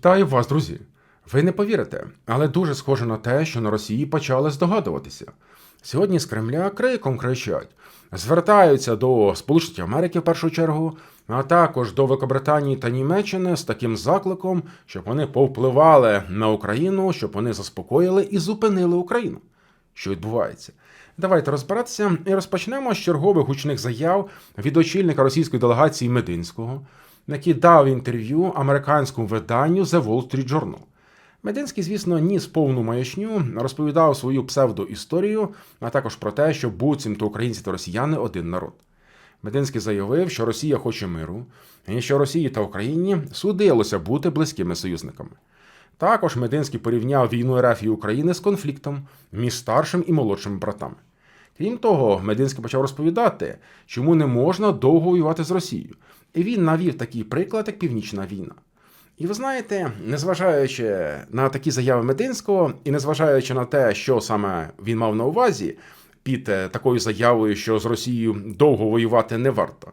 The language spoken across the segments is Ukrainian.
Вітаю вас, друзі! Ви не повірите, але дуже схоже на те, що на Росії почали здогадуватися. Сьогодні з Кремля криком кричать, звертаються до Сполучених Америки в першу чергу, а також до Великобританії та Німеччини з таким закликом, щоб вони повпливали на Україну, щоб вони заспокоїли і зупинили Україну. Що відбувається? Давайте розбиратися і розпочнемо з чергових гучних заяв від очільника російської делегації Мединського, який дав інтерв'ю американському виданню The Wall Street Journal. Мединський, звісно, ніс повну маячню, розповідав свою псевдоісторію, а також про те, що буцімто українці та росіяни один народ. Мединський заявив, що Росія хоче миру, і що Росії та Україні судилося бути близькими союзниками. Також Мединський порівняв війну РФ і України з конфліктом між старшим і молодшими братами. Крім того, Мединський почав розповідати, чому не можна довго воювати з Росією. І він навів такий приклад, як Північна війна. І ви знаєте, незважаючи на такі заяви Мединського, і незважаючи на те, що саме він мав на увазі під е, такою заявою, що з Росією довго воювати не варто.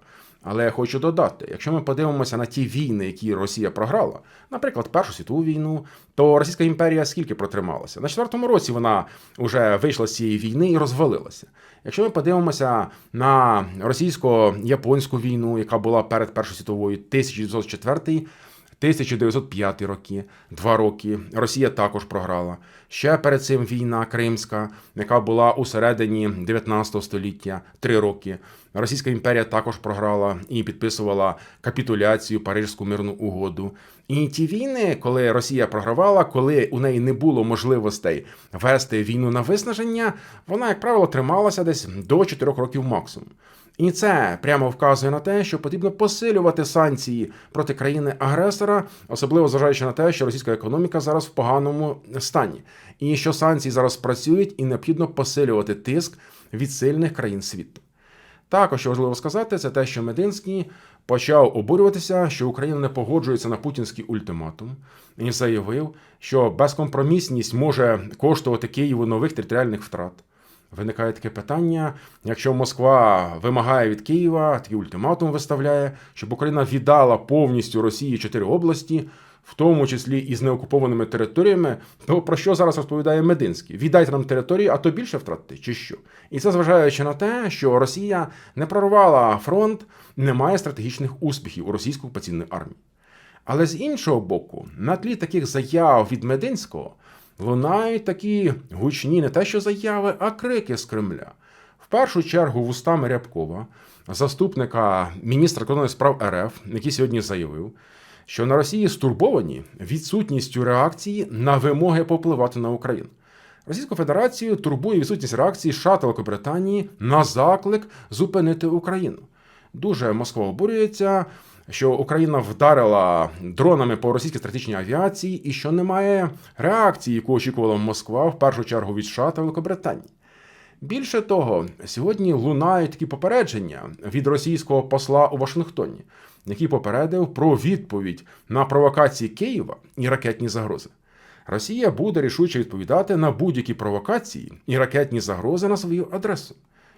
Але я хочу додати: якщо ми подивимося на ті війни, які Росія програла, наприклад, Першу світову війну, то Російська імперія скільки протрималася? На четвертому році вона вже вийшла з цієї війни і розвалилася. Якщо ми подивимося на російсько-японську війну, яка була перед Першою світовою 1904 1905 роки, два роки. Росія також програла. Ще перед цим війна Кримська, яка була у середині 19 століття, три роки. Російська імперія також програла і підписувала капітуляцію Парижську мирну угоду. І ті війни, коли Росія програвала, коли у неї не було можливостей вести війну на виснаження, вона, як правило, трималася десь до 4 років максимум. І це прямо вказує на те, що потрібно посилювати санкції проти країни-агресора, особливо зважаючи на те, що російська економіка зараз в поганому стані, і що санкції зараз працюють, і необхідно посилювати тиск від сильних країн світу. Також що важливо сказати, це те, що Мединський почав обурюватися, що Україна не погоджується на путінський ультиматум, і заявив, що безкомпромісність може коштувати Києву нових територіальних втрат. Виникає таке питання: якщо Москва вимагає від Києва, такий ультиматум виставляє, щоб Україна віддала повністю Росії чотири області, в тому числі і з неокупованими територіями, то про що зараз розповідає Мединський? Віддайте нам території, а то більше втратити, чи що? І це зважаючи на те, що Росія не прорвала фронт, не має стратегічних успіхів у російської окупаційної армії. Але з іншого боку, на тлі таких заяв від Мединського лунають такі гучні, не те, що заяви, а крики з Кремля. В першу чергу вустами Рябкова, заступника міністра кордонних справ РФ, який сьогодні заявив, що на Росії стурбовані відсутністю реакції на вимоги попливати на Україну. Російську Федерацію турбує відсутність реакції США та Великобританії на заклик зупинити Україну. Дуже Москва обурюється що Україна вдарила дронами по російській стратегічній авіації, і що немає реакції, яку очікувала Москва в першу чергу від США та Великобританії. Більше того, сьогодні лунають такі попередження від російського посла у Вашингтоні, який попередив про відповідь на провокації Києва і ракетні загрози. Росія буде рішуче відповідати на будь-які провокації і ракетні загрози на свою адресу.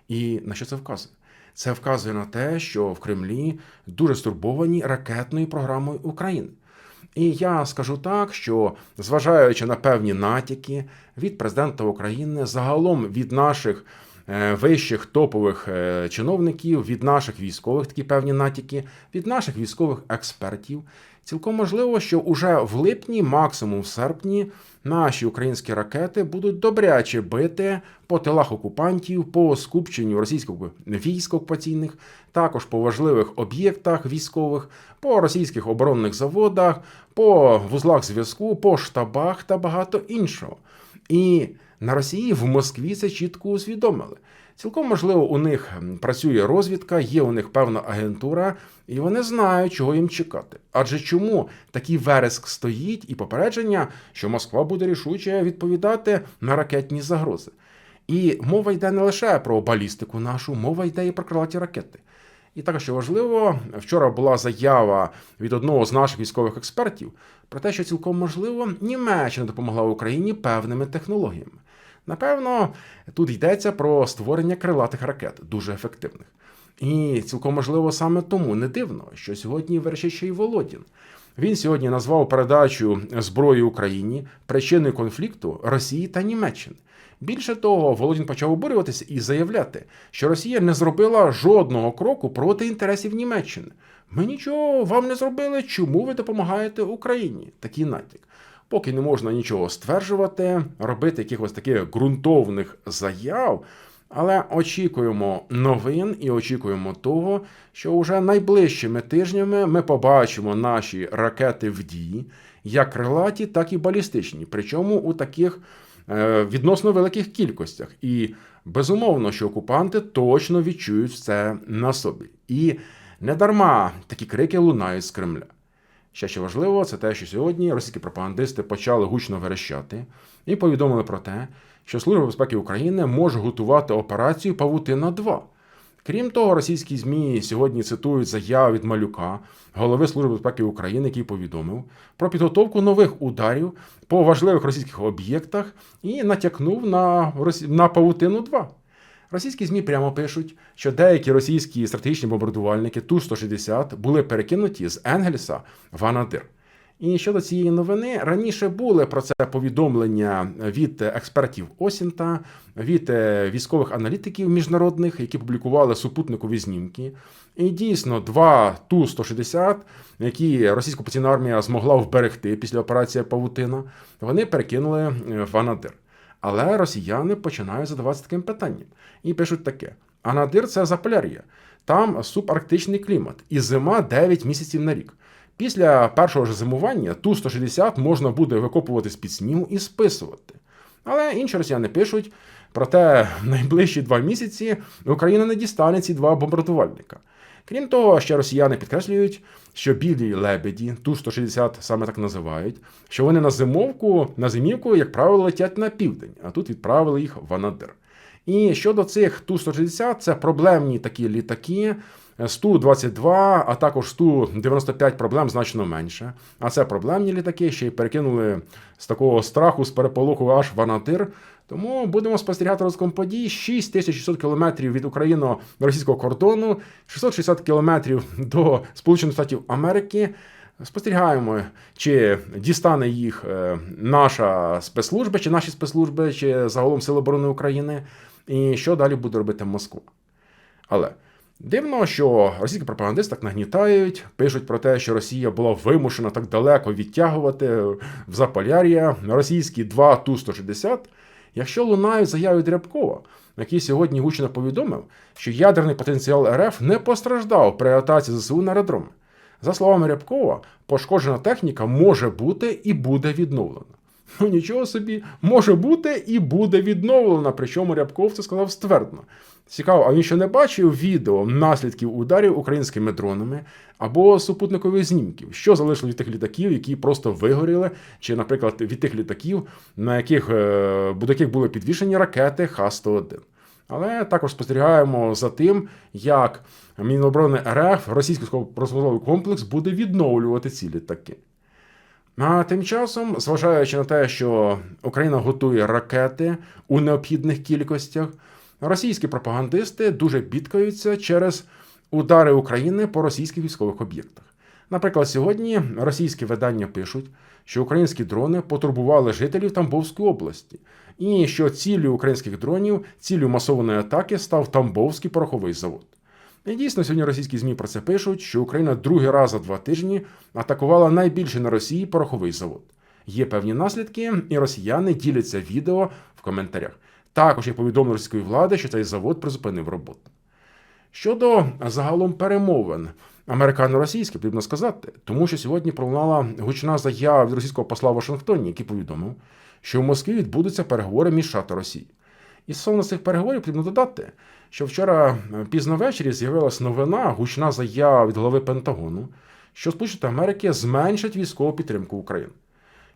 І на що це вказує? Це вказує на те, що в Кремлі дуже стурбовані ракетною програмою України. І я скажу так, що зважаючи на певні натяки від президента України, загалом від наших вищих топових е, чиновників, від наших військових такі певні натяки, від наших військових експертів, цілком можливо, що уже в липні, максимум в серпні, наші українські ракети будуть добряче бити по тилах окупантів, по скупченню російських військ окупаційних, також по важливих об'єктах військових, по російських оборонних заводах, по вузлах зв'язку, по штабах та багато іншого. І на Росії в Москві це чітко усвідомили. Цілком можливо, у них працює розвідка, є у них певна агентура, і вони знають, чого їм чекати. Адже чому такий вереск стоїть і попередження, що Москва буде рішуче відповідати на ракетні загрози? І мова йде не лише про балістику нашу, мова йде і про крилаті ракети. І також важливо, вчора була заява від одного з наших військових експертів про те, що цілком можливо Німеччина допомогла Україні певними технологіями. Напевно, тут йдеться про створення крилатих ракет, дуже ефективних. І цілком можливо саме тому не дивно, що сьогодні вершить ще й Володін. Він сьогодні назвав передачу зброї Україні причиною конфлікту Росії та Німеччини. Більше того, Володін почав обурюватися і заявляти, що Росія не зробила жодного кроку проти інтересів Німеччини. Ми нічого вам не зробили. Чому ви допомагаєте Україні? Такий натяк. Поки не можна нічого стверджувати, робити якихось таких ґрунтовних заяв. Але очікуємо новин і очікуємо того, що вже найближчими тижнями ми побачимо наші ракети в дії, як крилаті, так і балістичні. Причому у таких е, відносно великих кількостях. І безумовно, що окупанти точно відчують це на собі. І не дарма такі крики лунають з Кремля. Ще що важливо, це те, що сьогодні російські пропагандисти почали гучно верещати і повідомили про те, що Служба безпеки України може готувати операцію Павутина 2 Крім того, російські ЗМІ сьогодні цитують заяву від Малюка, голови Служби безпеки України, який повідомив про підготовку нових ударів по важливих російських об'єктах і натякнув на на Павутину 2 Російські ЗМІ прямо пишуть, що деякі російські стратегічні бомбардувальники Ту-160 були перекинуті з Енгельса в Анадир. І щодо цієї новини раніше були про це повідомлення від експертів Осінта, від е, військових аналітиків міжнародних, які публікували супутникові знімки. І дійсно, два Ту-160, які російська окупаційна армія змогла вберегти після операції Павутина, вони перекинули е, в Анадир. Але росіяни починають задаватися таким питанням і пишуть таке: Анадир це Заполяр'я, там субарктичний клімат, і зима 9 місяців на рік. Після першого ж зимування Ту-160 можна буде викопувати з під снігу і списувати. Але інші росіяни пишуть, проте найближчі два місяці Україна не дістане ці два бомбардувальника. Крім того, ще росіяни підкреслюють, що білі лебеді, Ту-160 саме так називають, що вони на зимовку, на зимівку, як правило, летять на південь, а тут відправили їх в Анадир. І щодо цих Ту-160, це проблемні такі літаки. Сту-22, а також Сту-95 проблем значно менше. А це проблемні літаки, ще й перекинули з такого страху, з переполоху аж в Анатир. Тому будемо спостерігати розвитком подій 6600 кілометрів від Україно-російського кордону, 660 кілометрів до Сполучених Штатів Америки. Спостерігаємо, чи дістане їх е, наша спецслужба, чи наші спецслужби, чи загалом Сили оборони України, і що далі буде робити Москва. Але дивно, що російські пропагандисти так нагнітають, пишуть про те, що Росія була вимушена так далеко відтягувати в Заполяр'я російські 2 Ту-160, якщо лунають заяви Дрябкова, який сьогодні гучно повідомив, що ядерний потенціал РФ не постраждав при атаці ЗСУ на аеродроми. За словами Рябкова, пошкоджена техніка може бути і буде відновлена. Ну нічого собі, може бути і буде відновлена. Причому Рябков це сказав ствердно. Цікаво, а він ще не бачив відео наслідків ударів українськими дронами або супутникових знімків, що залишило від тих літаків, які просто вигоріли, чи, наприклад, від тих літаків, на яких е, до яких були підвішені ракети Х-101. Але також спостерігаємо за тим, як Міноборони РФ російський розвитковий комплекс буде відновлювати ці літаки. А тим часом, зважаючи на те, що Україна готує ракети у необхідних кількостях, російські пропагандисти дуже бідкаються через удари України по російських військових об'єктах. Наприклад, сьогодні російські видання пишуть, що українські дрони потурбували жителів Тамбовської області, і що ціллю українських дронів, ціллю масованої атаки став Тамбовський пороховий завод. І дійсно, сьогодні російські ЗМІ про це пишуть, що Україна другий раз за два тижні атакувала найбільший на Росії пороховий завод. Є певні наслідки, і росіяни діляться відео в коментарях. Також є повідомлення російської влади, що цей завод призупинив роботу. Щодо загалом перемовин американо-російських, потрібно сказати, тому що сьогодні пролунала гучна заява від російського посла в Вашингтоні, який повідомив, що в Москві відбудуться переговори між США та Росією. І стосовно цих переговорів потрібно додати, що вчора е, пізно ввечері з'явилася новина, гучна заява від голови Пентагону, що Сполучені Америки зменшать військову підтримку України.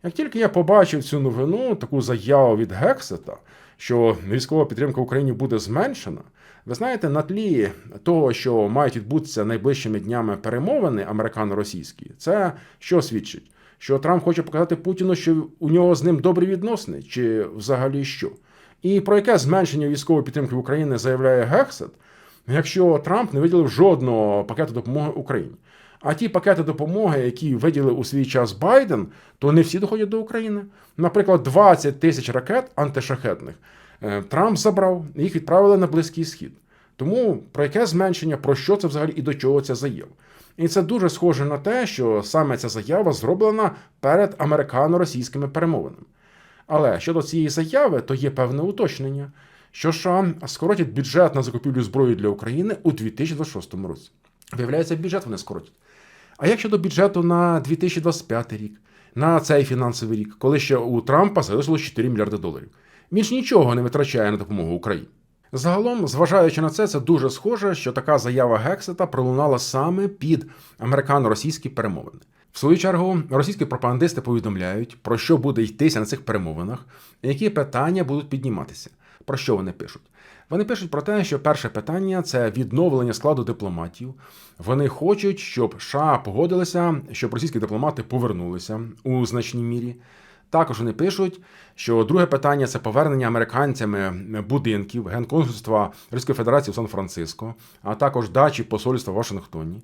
Як тільки я побачив цю новину, таку заяву від Гексета, що військова підтримка Україні буде зменшена, ви знаєте, на тлі того, що мають відбутися найближчими днями перемовини американо-російські, це що свідчить? Що Трамп хоче показати Путіну, що у нього з ним добрі відносини, чи взагалі що? І про яке зменшення військової підтримки України заявляє Гексет, якщо Трамп не виділив жодного пакету допомоги Україні. А ті пакети допомоги, які виділив у свій час Байден, то не всі доходять до України. Наприклад, 20 тисяч ракет антишахетних Трамп забрав, їх відправили на Близький Схід. Тому про яке зменшення, про що це взагалі і до чого ця заява? І це дуже схоже на те, що саме ця заява зроблена перед американо-російськими перемовинами. Але щодо цієї заяви, то є певне уточнення, що США скоротять бюджет на закупівлю зброї для України у 2026 році. Виявляється, бюджет вони скоротять. А як щодо бюджету на 2025 рік, на цей фінансовий рік, коли ще у Трампа залишилось 4 мільярди доларів? Ж нічого не витрачає на допомогу Україні. Загалом, зважаючи на це, це дуже схоже, що така заява Гексета пролунала саме під американо-російські перемовини. В свою чергу, російські пропагандисти повідомляють, про що буде йтися на цих перемовинах, які питання будуть підніматися. Про що вони пишуть? Вони пишуть про те, що перше питання це відновлення складу дипломатів. Вони хочуть, щоб США погодилися, щоб російські дипломати повернулися у значній мірі. Також вони пишуть, що друге питання це повернення американцями будинків генконсульства Російської Федерації в Сан-Франциско, а також дачі посольства в Вашингтоні.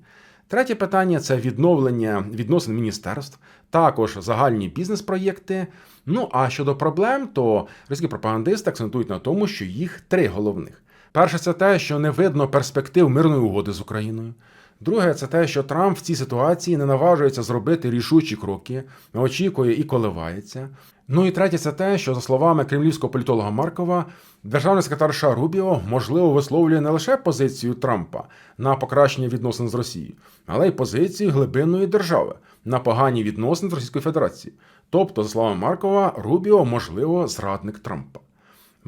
Третє питання це відновлення відносин міністерств, також загальні бізнес-проєкти. Ну а щодо проблем, то російські пропагандисти акцентують на тому, що їх три головних. Перше, це те, що не видно перспектив мирної угоди з Україною. Друге, це те, що Трамп в цій ситуації не наважується зробити рішучі кроки, очікує і коливається. Ну і третє, це те, що, за словами кремлівського політолога Маркова, державний секретар США Рубіо можливо висловлює не лише позицію Трампа на покращення відносин з Росією, але й позицію глибинної держави на погані відносини з Російською Федерацією. Тобто, за словами Маркова, Рубіо можливо зрадник Трампа.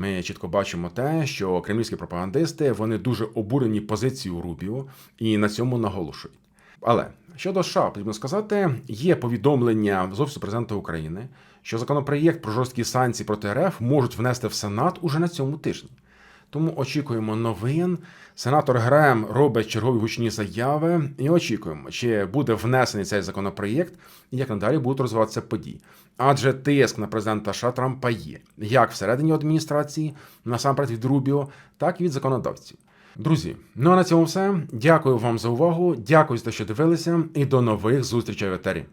Ми чітко бачимо те, що кремлівські пропагандисти вони дуже обурені позицією Рубіо і на цьому наголошують. Але щодо США, потрібно сказати, є повідомлення з офісу президента України, що законопроєкт про жорсткі санкції проти РФ можуть внести в Сенат уже на цьому тижні. Тому очікуємо новин. Сенатор Грем робить чергові гучні заяви, і очікуємо, чи буде внесений цей законопроєкт і як надалі будуть розвиватися події. Адже тиск на президента США Трампа є як всередині адміністрації, насамперед від Рубіо, так і від законодавців. Друзі, ну а на цьому все. Дякую вам за увагу. Дякую за те, що дивилися, і до нових зустрічей в етері.